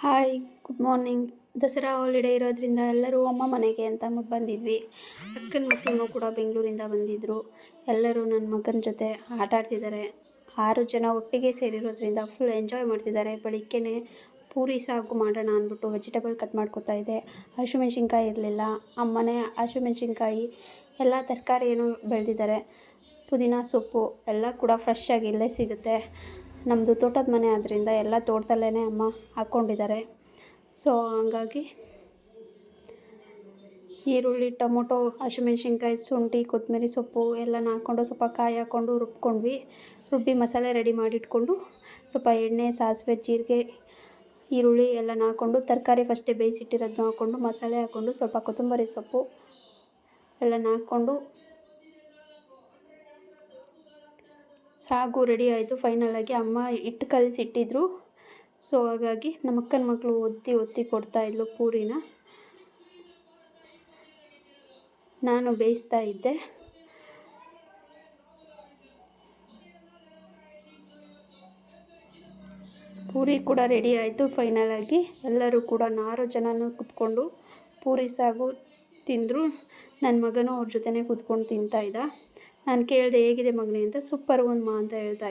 Hi good morning Dasara holiday ಇರೋದ್ರಿಂದ ಎಲ್ಲರೂ ಅಮ್ಮ ಮನೆಗೆ ಅಂತ ಬಂದಿದ್ವಿ. ಅಕ್ಕನ ಮಕ್ಕಳು ಕೂಡ ಬೆಂಗಳೂರಿಂದ ಬಂದಿದ್ದರು ಎಲ್ಲರೂ ನನ್ನ ಮಗನ ಜೊತೆ ಆಟ ಆಡ್ತಿದ್ದಾರೆ. ಆರು ಜನ ಒಟ್ಟಿಗೆ ಸೇರಿರೋದ್ರಿಂದ ಫುಲ್ ಎಂಜಾಯ್ ಮಾಡ್ತಿದ್ದಾರೆ. ಬೆಳಿಗ್ಗೆನೆ ಪೂರಿ ಸಾಗು ಮಾಡೋಣ ಅಂದ್ಬಿಟ್ಟು ವೆಜಿಟೇಬಲ್ ಕಟ್ ಮಾಡ್ಕೊತಾ ಇದ್ದೆ ಹಸಿಮೆಣ್ಸಿನ್ಕಾಯಿ ಇರಲಿಲ್ಲ. ಅಮ್ಮನೇ ಹಸಿಮೆಣ್ಸಿನ್ಕಾಯಿ, ಎಲ್ಲ ತರಕಾರಿಯನ್ನು ಬೆಳೆದಿದ್ದಾರೆ. ಪುದೀನ ಸೊಪ್ಪು ಎಲ್ಲ ಕೂಡ ಫ್ರೆಶ್ ಆಗಿ ಇಲ್ಲೇ ಸಿಗುತ್ತೆ. ನಮ್ಮದು ತೋಟದ ಮನೆ ಆದ್ದರಿಂದ ಎಲ್ಲ ತೋಟದಲ್ಲೇ ಅಮ್ಮ ಹಾಕ್ಕೊಂಡಿದ್ದಾರೆ. ಸೊ ಹಂಗಾಗಿ ಈರುಳ್ಳಿ, ಟೊಮೊಟೊ, ಹಸಿಮೆಣ್ಸಿನ್ಕಾಯಿ, ಶುಂಠಿ, ಕೊತ್ತಂಬರಿ ಸೊಪ್ಪು ಎಲ್ಲನ ಹಾಕ್ಕೊಂಡು ಸ್ವಲ್ಪ ಕಾಯಿ ಹಾಕ್ಕೊಂಡು ರುಬ್ಕೊಂಡ್ವಿ. ರುಬ್ಬಿ ಮಸಾಲೆ ರೆಡಿ ಮಾಡಿಟ್ಕೊಂಡು ಸ್ವಲ್ಪ ಎಣ್ಣೆ, ಸಾಸಿವೆ, ಜೀರಿಗೆ, ಈರುಳ್ಳಿ ಎಲ್ಲನ ಹಾಕ್ಕೊಂಡು ತರಕಾರಿ ಫಸ್ಟೇ ಬೇಯಿಸಿಟ್ಟಿರೋದನ್ನ ಹಾಕ್ಕೊಂಡು ಮಸಾಲೆ ಹಾಕ್ಕೊಂಡು ಸ್ವಲ್ಪ ಕೊತ್ತಂಬರಿ ಸೊಪ್ಪು ಎಲ್ಲನ ಹಾಕ್ಕೊಂಡು ಸಾಗು ರೆಡಿ ಆಯಿತು. ಫೈನಲಾಗಿ ಅಮ್ಮ ಹಿಟ್ಟು ಕಲಸಿಟ್ಟಿದ್ರು. ಸೊ ಹಾಗಾಗಿ ನಮ್ಮ ಅಕ್ಕನ ಮಕ್ಕಳು ಒತ್ತಿ ಒತ್ತಿ ಕೊಡ್ತಾಯಿದ್ಲು ಪೂರಿನ. ನಾನು ಬೇಯಿಸ್ತಾ ಇದ್ದೆ. ಪೂರಿ ಕೂಡ ರೆಡಿ ಆಯಿತು ಫೈನಲಾಗಿ ಎಲ್ಲರೂ ಕೂಡ ನಾರು ಜನನೂ ಕೂತ್ಕೊಂಡು ಪೂರಿ ಸಾಗು ತಿಂದರು. ನನ್ನ ಮಗನೂ ಅವ್ರ ಜೊತೆನೇ ಕೂತ್ಕೊಂಡು ತಿಂತಾಯಿದ್ದ ನಾನು ಕೇಳಿದೆ ಹೇಗಿದೆ ಮಗನೇ ಅಂತ ಸೂಪರ್ ಮಾ ಅಂತ ಹೇಳ್ತಾ